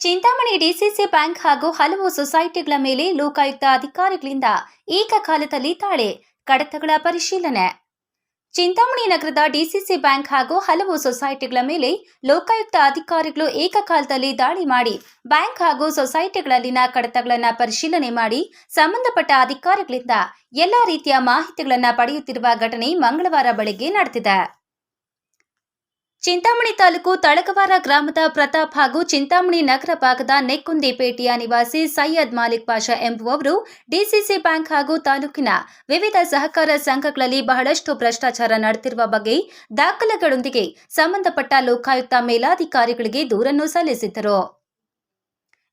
Chintamani DCC bank ಹಾಗೂ ಹಲವು ಸೊಸೈಟಿಗಳ ಮೇಲೆ ಲೋಕಾಯುಕ್ತ ಅಧಿಕಾರಿಗಳಿಂದ ಏಕಕಾಲದಲ್ಲಿ ತಾಳೆ ಕಡತಗಳ ಪರಿಶೀಲನೆ. ಚಿಂತಾಮಣಿ ನಗರದ ಡಿಸಿಸಿ ಬ್ಯಾಂಕ್ ಹಾಗೂ ಹಲವು ಸೊಸೈಟಿಗಳ ಮೇಲೆ ಲೋಕಾಯುಕ್ತ ಅಧಿಕಾರಿಗಳು ಏಕಕಾಲದಲ್ಲಿ ದಾಳಿ ಮಾಡಿ, ಬ್ಯಾಂಕ್ ಹಾಗೂ ಸೊಸೈಟಿಗಳಲ್ಲಿನ ಕಡತಗಳನ್ನು ಪರಿಶೀಲನೆ ಮಾಡಿ ಸಂಬಂಧಪಟ್ಟ ಅಧಿಕಾರಿಗಳಿಂದ ಎಲ್ಲಾ ರೀತಿಯ ಮಾಹಿತಿಗಳನ್ನು ಪಡೆಯುತ್ತಿರುವ ಘಟನೆ ಮಂಗಳವಾರ ಬೆಳಗ್ಗೆ ನಡೆದಿದೆ. ಚಿಂತಾಮಣಿ ತಾಲೂಕು ತಳಕವಾರ ಗ್ರಾಮದ ಪ್ರತಾಪ್ ಹಾಗೂ ಚಿಂತಾಮಣಿ ನಗರ ಭಾಗದ ನೆಕ್ಕುಂದಿಪೇಟೆಯ ನಿವಾಸಿ ಸೈಯದ್ ಮಾಲಿಕ್ ಪಾಷಾ ಎಂಬುವವರು ಡಿಸಿಸಿ ಬ್ಯಾಂಕ್ ಹಾಗೂ ತಾಲೂಕಿನ ವಿವಿಧ ಸಹಕಾರ ಸಂಘಗಳಲ್ಲಿ ಬಹಳಷ್ಟು ಭ್ರಷ್ಟಾಚಾರ ನಡೆದಿರುವ ಬಗ್ಗೆ ದಾಖಲೆಗಳೊಂದಿಗೆ ಸಂಬಂಧಪಟ್ಟ ಲೋಕಾಯುಕ್ತ ಮೇಲಾಧಿಕಾರಿಗಳಿಗೆ ದೂರನ್ನು ಸಲ್ಲಿಸಿದ್ದರು.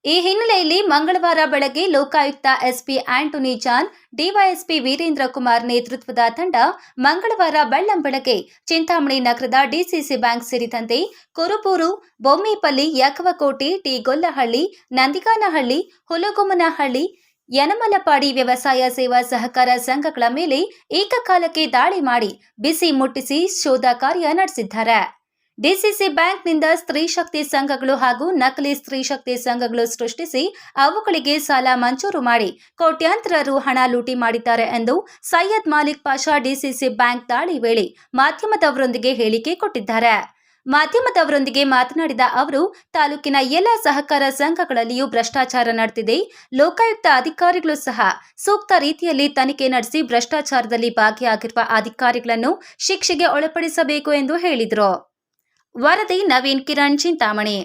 ಈ ಹಿನ್ನೆಲೆಯಲ್ಲಿ ಮಂಗಳವಾರ ಬೆಳಗ್ಗೆ ಲೋಕಾಯುಕ್ತ ಎಸ್ಪಿ ಆಂಟೋನಿ ಜಾನ್, ಡಿವೈಎಸ್ಪಿ ವೀರೇಂದ್ರ ಕುಮಾರ್ ನೇತೃತ್ವದ ತಂಡ ಮಂಗಳವಾರ ಬೆಳ್ಳಂಬೆಳಗ್ಗೆ ಚಿಂತಾಮಣಿ ನಗರದ ಡಿಸಿಸಿ ಬ್ಯಾಂಕ್ ಸೇರಿದಂತೆ ಕುರುಬೂರು, ಬೊಮ್ಮಿಪಲ್ಲಿ, ಯಕವಕೋಟೆ, ಟಿ ಗೊಲ್ಲಹಳ್ಳಿ, ನಂದಿಗಾನಹಳ್ಳಿ, ಹುಲಗುಮ್ಮನಹಳ್ಳಿ ಯನಮಲಪಾಡಿ ವ್ಯವಸಾಯ ಸೇವಾ ಸಹಕಾರ ಸಂಘಗಳ ಮೇಲೆ ಏಕಕಾಲಕ್ಕೆ ದಾಳಿ ಮಾಡಿ ಬಿಸಿ ಮುಟ್ಟಿಸಿ ಶೋಧ ಕಾರ್ಯ ನಡೆಸಿದ್ದಾರೆ. ಡಿಸಿಸಿ ಬ್ಯಾಂಕ್ನಿಂದ ಸ್ತ್ರೀ ಶಕ್ತಿ ಸಂಘಗಳು ಹಾಗೂ ನಕಲಿ ಸ್ತ್ರೀ ಶಕ್ತಿ ಸಂಘಗಳು ಸೃಷ್ಟಿಸಿ ಅವುಗಳಿಗೆ ಸಾಲ ಮಂಜೂರು ಮಾಡಿ ಕೋಟ್ಯಾಂತರ ರು ಹಣ ಲೂಟಿ ಮಾಡಿದ್ದಾರೆ ಎಂದು ಸೈಯದ್ ಮಾಲಿಕ್ ಪಾಷಾ ಡಿಸಿಸಿ ಬ್ಯಾಂಕ್ ದಾಳಿ ವೇಳೆ ಮಾಧ್ಯಮದವರೊಂದಿಗೆ ಹೇಳಿಕೆ ಕೊಟ್ಟಿದ್ದಾರೆ. ಮಾಧ್ಯಮದವರೊಂದಿಗೆ ಮಾತನಾಡಿದ ಅವರು, ತಾಲೂಕಿನ ಎಲ್ಲ ಸಹಕಾರ ಸಂಘಗಳಲ್ಲಿಯೂ ಭ್ರಷ್ಟಾಚಾರ ನಡೆದಿದೆ. ಲೋಕಾಯುಕ್ತ ಅಧಿಕಾರಿಗಳು ಸಹ ಸೂಕ್ತ ರೀತಿಯಲ್ಲಿ ತನಿಖೆ ನಡೆಸಿ ಭ್ರಷ್ಟಾಚಾರದಲ್ಲಿ ಭಾಗಿಯಾಗಿರುವ ಅಧಿಕಾರಿಗಳನ್ನು ಶಿಕ್ಷೆಗೆ ಒಳಪಡಿಸಬೇಕು ಎಂದು ಹೇಳಿದರು. ವರದಿ ನವೀನ್ ಕಿರಣ್ ಚಿಂತಾಮಣಿ